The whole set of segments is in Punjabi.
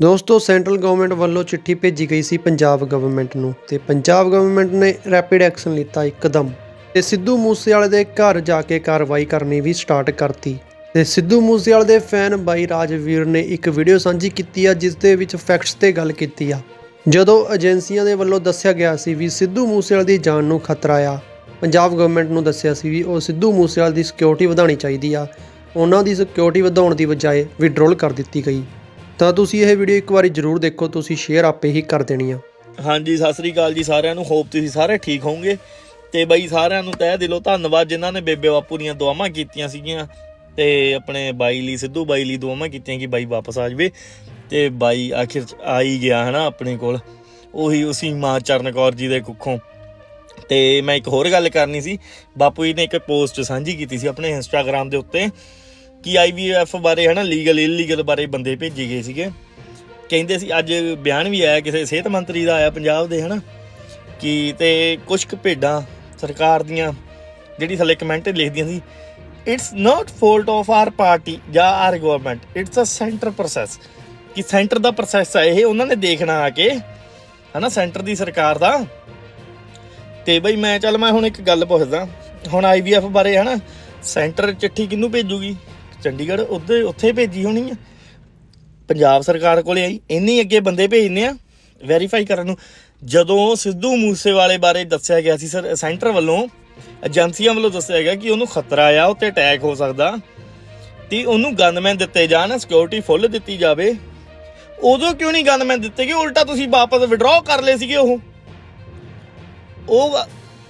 ਦੋਸਤੋ, ਸੈਂਟਰਲ ਗਵਰਨਮੈਂਟ ਵੱਲੋਂ ਚਿੱਠੀ ਭੇਜੀ ਗਈ ਸੀ ਪੰਜਾਬ ਗਵਰਨਮੈਂਟ ਨੂੰ ਤੇ ਪੰਜਾਬ ਗਵਰਨਮੈਂਟ ਨੇ ਰੈਪਿਡ ਐਕਸ਼ਨ ਲਿੱਤਾ ਇੱਕਦਮ ਤੇ ਸਿੱਧੂ ਮੂਸੇਵਾਲੇ ਦੇ ਘਰ ਜਾ ਕੇ ਕਾਰਵਾਈ ਕਰਨੀ ਵੀ ਸਟਾਰਟ ਕਰਤੀ ਤੇ ਸਿੱਧੂ ਮੂਸੇਵਾਲੇ ਦੇ ਫੈਨ ਬਾਈ ਰਾਜਵੀਰ ਨੇ ਇੱਕ ਵੀਡੀਓ ਸਾਂਝੀ ਕੀਤੀ ਆ, ਜਿਸ ਦੇ ਵਿੱਚ ਫੈਕਟਸ ਤੇ ਗੱਲ ਕੀਤੀ ਆ। ਜਦੋਂ ਏਜੰਸੀਆਂ ਦੇ ਵੱਲੋਂ ਦੱਸਿਆ ਗਿਆ ਸੀ ਵੀ ਸਿੱਧੂ ਮੂਸੇਵਾਲੇ ਦੀ ਜਾਨ ਨੂੰ ਖਤਰਾ ਆ, ਪੰਜਾਬ ਗਵਰਨਮੈਂਟ ਨੂੰ ਦੱਸਿਆ ਸੀ ਵੀ ਉਹ ਸਿੱਧੂ ਮੂਸੇਵਾਲੇ ਦੀ ਸਿਕਿਉਰਿਟੀ ਵਧਾਉਣੀ ਚਾਹੀਦੀ ਆ। ਉਹਨਾਂ ਦੀ ਸਿਕਿਉਰਿਟੀ ਵਧਾਉਣ ਦੀ ਬਜਾਏ ਵਿਡਰੋਲ ਕਰ ਦਿੱਤੀ ਗਈ। ਤਾਂ ਤੁਸੀਂ ਇਹ ਵੀਡੀਓ ਇੱਕ ਵਾਰੀ ਜ਼ਰੂਰ ਦੇਖੋ, ਤੁਸੀਂ ਸ਼ੇਅਰ ਆਪੇ ਹੀ ਕਰ ਦੇਣੀ ਆ। ਹਾਂਜੀ, ਸਤਿ ਸ੍ਰੀ ਅਕਾਲ ਜੀ ਸਾਰਿਆਂ ਨੂੰ। ਹੋਪ ਤੁਸੀਂ ਸਾਰੇ ਠੀਕ ਹੋਵੋਗੇ। ਤੇ ਬਈ ਸਾਰਿਆਂ ਨੂੰ ਤਹਿ ਦਿਲੋਂ ਧੰਨਵਾਦ, ਜਿਨ੍ਹਾਂ ਨੇ ਬੇਬੇ ਬਾਪੂ ਦੀਆਂ ਦੁਆਵਾਂ ਕੀਤੀਆਂ ਸੀਗੀਆਂ। ਤੇ ਆਪਣੇ ਬਾਈ ਲਈ, ਸਿੱਧੂ ਬਾਈ ਲਈ ਦੁਆਵਾਂ ਕੀਤੀਆਂ ਕਿ ਬਾਈ ਵਾਪਸ ਆ ਜਾਵੇ। ਤੇ ਬਾਈ ਆਖਿਰ ਚ ਆ ਹੀ ਗਿਆ ਹਨਾ ਆਪਣੇ ਕੋਲ। ਉਹੀ, ਉਸੀ ਮਾਂ ਚਰਨ ਕੌਰ ਜੀ ਦੇ ਕੁੱਖੋਂ। ਤੇ ਮੈਂ ਇੱਕ ਹੋਰ ਗੱਲ ਕਰਨੀ ਸੀ। ਬਾਪੂ ਜੀ ਨੇ ਇੱਕ ਪੋਸਟ ਸਾਂਝੀ ਕੀਤੀ ਸੀ ਆਪਣੇ ਇੰਸਟਾਗ੍ਰam ਦੇ ਉੱਤੇ। ਕਿ ਆਈਵੀਐਫ ਬਾਰੇ ਹਨਾ ਲੀਗਲ ਇਲੀਗਲ ਬਾਰੇ ਬੰਦੇ ਭੇਜੇ ਗਏ ਸੀਗੇ। ਕਹਿੰਦੇ ਸੀ, ਅੱਜ ਬਿਆਨ ਵੀ ਆਇਆ, ਕਿਸੇ ਸਿਹਤ ਮੰਤਰੀ ਦਾ ਆਇਆ ਪੰਜਾਬ ਦੇ, ਹਨਾ। ਕਿ ਤੇ ਕੁਝ ਕੁ ਭੇਡਾਂ ਸਰਕਾਰ ਦੀਆਂ, ਜਿਹੜੀ ਥੱਲੇ ਕਮੈਂਟ ਲਿਖਦੀਆਂ ਸੀ it's not fault of our party ਜਾਂ our government it's uh centre process ਕਿ ਸੈਂਟਰ ਦਾ ਪ੍ਰੋਸੈਸ ਹੈ ਇਹ, ਉਹਨਾਂ ਨੇ ਦੇਖਣਾ ਆ ਕੇ, ਹਨਾ ਸੈਂਟਰ ਦੀ ਸਰਕਾਰ ਦਾ। ਤੇ ਬਈ ਮੈਂ, ਚੱਲ ਮੈਂ ਹੁਣ ਇੱਕ ਗੱਲ ਪੁੱਛਦਾ। ਹੁਣ ਆਈਵੀਐਫ ਬਾਰੇ, ਹਨਾ ਸੈਂਟਰ ਚਿੱਠੀ ਕਿਹਨੂੰ ਭੇਜੂਗੀ? ਚੰਡੀਗੜ੍ਹ ਉੱਥੇ ਉੱਥੇ ਭੇਜੀ ਹੋਣੀ ਆ। ਪੰਜਾਬ ਸਰਕਾਰ ਕੋਲੇ ਆਈ, ਇੰਨੀ ਅੱਗੇ ਬੰਦੇ ਭੇਜਨੇ ਆ ਵੈਰੀਫਾਈ ਕਰਨ ਨੂੰ। ਜਦੋਂ ਸਿੱਧੂ ਮੂਸੇਵਾਲੇ ਬਾਰੇ ਦੱਸਿਆ ਗਿਆ ਸੀ ਸਰ, ਸੈਂਟਰ ਵੱਲੋਂ, ਏਜੰਸੀਆਂ ਵੱਲੋਂ ਦੱਸਿਆ ਗਿਆ ਕਿ ਉਹਨੂੰ ਖਤਰਾ ਆ ਉੱਤੇ ਅਟੈਕ ਹੋ ਸਕਦਾ। ਤੇ ਉਹਨੂੰ ਗਨਮੈਨ ਦਿੱਤੇ ਜਾਣ ਸਿਕਿਉਰਿਟੀ ਫੁੱਲ ਦਿੱਤੀ ਜਾਵੇ। ਉਦੋਂ ਕਿਉਂ ਨਹੀਂ ਗਨਮੈਨ ਦਿੱਤੇ ਗਏ? ਉਲਟਾ ਤੁਸੀਂ ਵਾਪਸ ਵਿਡਰਾਅ ਕਰ ਲਏ ਸੀਗੇ ਉਹ। ਉਹ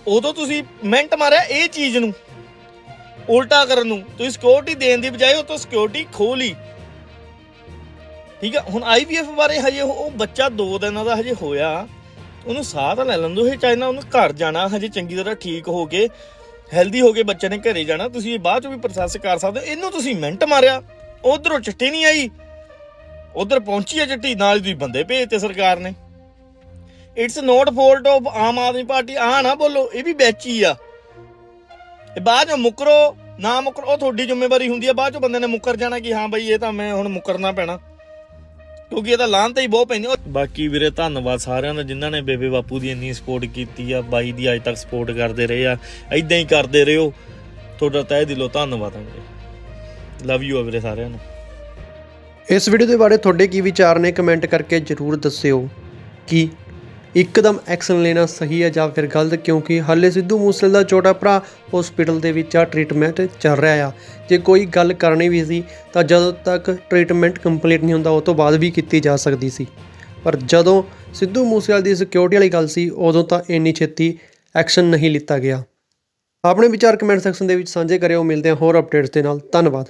ਉਦੋਂ ਤੁਸੀਂ ਮਿੰਟ ਮਾਰਿਆ ਇਹ ਚੀਜ਼ ਨੂੰ। ਉਲਟਾ ਕਰਨ ਨੂੰ। ਤੁਸੀਂ ਸਿਕਿਉਰਿਟੀ ਦੇਣ ਦੀ ਬਜਾਏ ਉਹ ਤੋਂ ਸਿਕਿਉਰਿਟੀ ਖੋਹ ਲਈ। ਠੀਕ ਆ? ਹੁਣ ਆਈਵੀਐਫ ਬਾਰੇ ਹਜੇ ਉਹ ਬੱਚਾ 2 ਦਿਨਾਂ ਦਾ ਹਜੇ ਹੋਇਆ। ਉਹਨੂੰ ਸਾਹ ਤਾਂ ਲੈ ਲੈਂਦੋ ਇਹ ਚਾਹੀਦਾ ਉਹਨੂੰ ਘਰ ਜਾਣਾ, ਹਜੇ ਚੰਗੀ ਤਰ੍ਹਾਂ ਠੀਕ ਹੋ ਕੇ ਹੈਲਦੀ ਹੋ ਕੇ ਬੱਚੇ ਨੇ ਘਰੇ ਜਾਣਾ। ਤੁਸੀਂ ਇਹ ਬਾਅਦ ਚ ਵੀ ਪ੍ਰੋਸੈਸ ਕਰ ਸਕਦੇ ਹੋ। ਇਹਨੂੰ ਤੁਸੀਂ ਮਿੰਟ ਮਾਰਿਆ। ਉਧਰੋਂ ਚਿੱਠੀ ਨਹੀਂ ਆਈ। ਉਧਰ ਪਹੁੰਚੀ ਹੈ ਚਿੱਠੀ, ਨਾਲ ਹੀ ਤੁਸੀਂ ਬੰਦੇ ਭੇਜਤੇ ਸਰਕਾਰ ਨੇ। It's not fault of Aam Aadmi Party. ਆ ਨਾ ਬੋਲੋ, ਇਹ ਵੀ ਬੈਚੀ ਆ। ਇਹ ਬਾਅਦ ਚ ਮੁਕਰੋ। ਨਾ ਮੁਕਰੋ ਉਹ ਤੁਹਾਡੀ ਜ਼ਿੰਮੇਵਾਰੀ ਹੁੰਦੀ ਆ ਬਾਅਦ ਚ ਬੰਦੇ ਨੇ ਮੁਕਰ ਜਾਣਾ ਕਿ ਹਾਂ ਬਈ ਇਹ ਤਾਂ ਮੈਂ ਹੁਣ ਮੁਕਰਨਾ ਪੈਣਾ। ਕਿਉਂਕਿ ਇਹ ਤਾਂ ਲਾਂਤ ਹੀ ਬਹੁਤ ਪੈਂਦੀ ਬਾਕੀ ਵੀਰੇ ਧੰਨਵਾਦ ਸਾਰਿਆਂ ਦਾ ਜਿਨ੍ਹਾਂ ਨੇ ਬੇਬੇ ਬਾਪੂ ਦੀ ਇੰਨੀ ਸਪੋਰਟ ਕੀਤੀ ਆ ਬਾਈ ਦੀ ਅੱਜ ਤੱਕ ਸਪੋਰਟ ਕਰਦੇ ਰਹੇ ਆ ਐਦਾਂ ਹੀ ਕਰਦੇ ਰਹੋ। ਤੁਹਾਡਾ ਤਹਿ ਦਿਲੋਂ ਧੰਨਵਾਦ ਆ ਵੀਰੇ। ਲਵ ਯੂ ਆ ਵੀਰੇ ਸਾਰਿਆਂ ਨੂੰ। ਇਸ ਵੀਡੀਓ ਦੇ ਬਾਰੇ ਤੁਹਾਡੇ ਕੀ ਵਿਚਾਰ ਨੇ ਕਮੈਂਟ ਕਰਕੇ ਜ਼ਰੂਰ ਦੱਸਿਓ ਕਿ ਇੱਕਦਮ ਐਕਸ਼ਨ ਲੈਣਾ ਸਹੀ ਹੈ ਜਾਂ ਫਿਰ ਗਲਤ, ਕਿਉਂਕਿ ਹਾਲੇ ਸਿੱਧੂ ਮੂਸੇਵਾਲੇ ਦਾ ਛੋਟਾ ਭਰਾ ਹਸਪੀਟਲ ਦੇ ਵਿੱਚ ਆ ਟ੍ਰੀਟਮੈਂਟ ਚੱਲ ਰਿਹਾ ਆ। ਜੇ ਕੋਈ ਗੱਲ ਕਰਨੀ ਵੀ ਸੀ, ਤਾਂ ਜਦੋਂ ਤੱਕ ਟ੍ਰੀਟਮੈਂਟ ਕੰਪਲੀਟ ਨਹੀਂ ਹੁੰਦਾ, ਉਹ ਤੋਂ ਬਾਅਦ ਵੀ ਕੀਤੀ ਜਾ ਸਕਦੀ ਸੀ। ਪਰ ਜਦੋਂ ਸਿੱਧੂ ਮੂਸੇਵਾਲੇ ਦੀ ਸਿਕਿਉਰਿਟੀ ਵਾਲੀ ਗੱਲ ਸੀ, ਉਦੋਂ ਤਾਂ ਇੰਨੀ ਛੇਤੀ ਐਕਸ਼ਨ ਨਹੀਂ ਲਿੱਤਾ ਗਿਆ। ਆਪਣੇ ਵਿਚਾਰ ਕਮੈਂਟ ਸੈਕਸ਼ਨ ਦੇ ਵਿੱਚ ਸਾਂਝੇ ਕਰਿਓ, ਮਿਲਦੇ ਹਾਂ ਹੋਰ ਅਪਡੇਟਸ ਦੇ ਨਾਲ। ਧੰਨਵਾਦ।